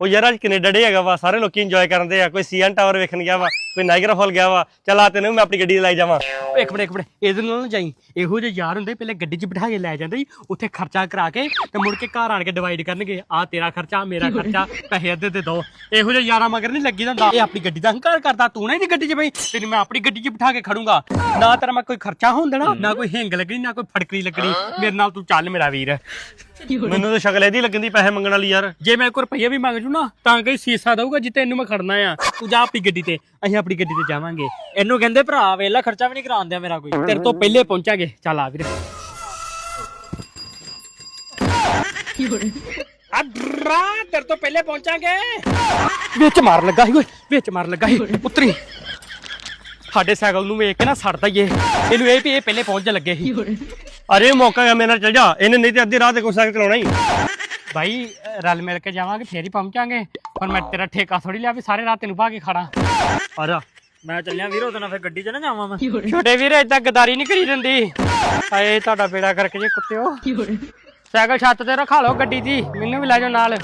ਉਹ ਯਾਰ ਅੱਜ ਕੈਨੇਡਾ ਡੇ ਹੈਗਾ ਵਾ, ਸਾਰੇ ਲੋਕੀ ਇੰਜੋਏ ਕਰਦੇ ਆ, ਕੋਈ ਸੀਐਨ ਟਾਵਰ ਵੇਖਣ ਗਿਆ ਵਾ, ਕੋਈ ਨਾਇਗਰਾ ਫਾਲ ਗਿਆ ਵਾ, ਚੱਲ ਆ ਤੈਨੂੰ ਮੈਂ ਆਪਣੀ ਗੱਡੀ 'ਚ ਲੈ ਜਾਵਾਂ। ਇੱਕ ਮਿੰਟ ਇੱਕ ਮਿੰਟ, ਇਹਦੇ ਨਾਲ ਨਾ ਜਾਈ, ਇਹੋ ਜਿਹੇ ਯਾਰ ਹੁੰਦੇ, ਪਹਿਲੇ ਗੱਡੀ 'ਚ ਬਿਠਾ ਕੇ ਲੈ ਜਾਂਦੇ ਸੀ, ਉੱਥੇ ਖਰਚਾ ਕਰਾ ਕੇ ਤੇ ਮੁੜ ਕੇ ਘਰ ਆਣ ਕੇ ਡਿਵਾਈਡ ਕਰਨਗੇ ਆ ਤੇਰਾ ਖਰਚਾ, ਮੇਰਾ ਖਰਚਾ, ਪੈਸੇ ਅੱਧੇ ਤੇ ਦੋ। ਇਹੋ ਜਿਹੇ ਯਾਰਾਂ ਮਗਰ ਨਹੀਂ ਲੱਗੀ ਜਾਂਦਾ। ਇਹ ਆਪਣੀ ਗੱਡੀ ਦਾ ਹੰਕਾਰ ਕਰਦਾ, ਤੂੰ ਨਾ ਇਹਦੀ ਗੱਡੀ 'ਚ ਬਈ, ਤੈਨੂੰ ਮੈਂ ਆਪਣੀ ਗੱਡੀ 'ਚ ਬਿਠਾ ਕੇ ਖੜੂੰਗਾ। ਨਾ ਤੇਰਾ ਮੈਂ ਕੋਈ ਖਰਚਾ ਹੋਣ ਦੇਣਾ, ਨਾ ਕੋਈ ਹਿੰਗ ਲੱਗਣੀ, ਨਾ ਕੋਈ ਫੜਕਰੀ ਲੱਗਣੀ, ਮੇਰੇ ਨਾਲ ਤੂੰ ਚੱਲ ਮੇਰਾ ਵੀਰ। ਮੈਨੂੰ ਤਾਂ ਸ਼ਕਲ ਇਹਦੀ ਲੱਗਣ ਪੈਸੇ ਮੰਗਣ ਵਾਲੀ ਯਾਰ। ਜੇ ਮੈਂ ਕੋਈ ਰੁਪਈਆ ਵੀ ਮੰਗ ਜੂ ਨਾ, ਤਾਂ ਕੋਈ ਸੀਸਾ ਦਊਗਾ ਜਿੱਤੇ ਇਹਨੂੰ ਮੈਂ ਖੜਨਾ ਆ। ਤੂੰ ਜਾ ਆਪਣੀ ਗੱਡੀ ਤੇ, ਅਸੀਂ ਆਪਣੀ ਗੱਡੀ ਤੇ ਜਾਵਾਂਗੇ। ਇਹਨੂੰ ਕਹਿੰਦੇ, ਭਰਾ, ਵੇਲਾ ਖਰਚਾ ਵੀ ਨਹੀਂ ਕਰਾਉਂਦਿਆ ਮੇਰਾ ਕੋਈ। ਤੇਰੇ ਤੋਂ ਪਹਿਲੇ ਪਹੁੰਚਾਂਗੇ। ਚੱਲ ਆ ਵੀਰ। ਅਦਰਾ ਤੇਰੇ ਤੋਂ ਪਹਿਲੇ ਪਹੁੰਚਾਂਗੇ। ਵਿੱਚ ਮਾਰ ਲੱਗਾ ਸੀ, ਓਏ, ਵਿੱਚ ਮਾਰ ਲੱਗਾ ਸੀ, ਪੁੱਤਰੀ। ਸਾਡੇ ਸਾਈਕਲ ਨੂੰ ਵੇਖ ਕੇ ਨਾ ਸੜਦਾ ਹੀ ਇਹਨੂੰ ਇਹ ਵੀ ਇਹ ਪਹਿਲੇ ਪਹੁੰਚ ਲੱਗੇ ਸੀ। ਅਰੇ ਮੌਕਾ ਹੈ ਮੇਰੇ ਨਾਲ ਚੱਲ ਜਾ। ਇਹਨੇ ਨਹੀਂ ਤੇ ਅੱਧੀ ਰਾਤ ਤੇ ਕੋਈ ਸਾਈਕਲ ਚਲਾਉਣਾ ਹੀ। ਭਾਈ ਰਲ ਮਿਲ ਕੇ ਜਾਵਾਂਗੇ ਫੇਰ ਹੀ ਪਹੁੰਚਾਂਗੇ। ਪਰ ਮੈਂ ਤੇਰਾ ਠੇਕਾ ਥੋੜੀ ਲਿਆ ਵੀ ਸਾਰੇ ਰਾਤ ਤੈਨੂੰ ਪਾ ਕੇ ਖੜਾ ਆ ਜਾ ਮੈਂ ਚੱਲਿਆ ਵੀਰ ਉਹਦੇ ਨਾਲ ਫੇਰ ਗੱਡੀ 'ਚ ਨਾ ਜਾਵਾਂ ਮੈਂ। ਛੋਟੇ ਵੀਰ ਏਦਾਂ ਗਦਾਰੀ ਨਹੀਂ ਕਰੀ ਦਿੰਦੀ। ਹਾਏ ਤੁਹਾਡਾ ਬੇੜਾ ਕਰਕੇ ਜੇ ਕੁੱਤਿਓ ਸਾਈਕਲ ਛੱਤ ਤੇ ਰਖਾ ਲਓ ਗੱਡੀ ਦੀ ਮੈਨੂੰ ਵੀ ਲੈ ਜਾਓ ਨਾਲ।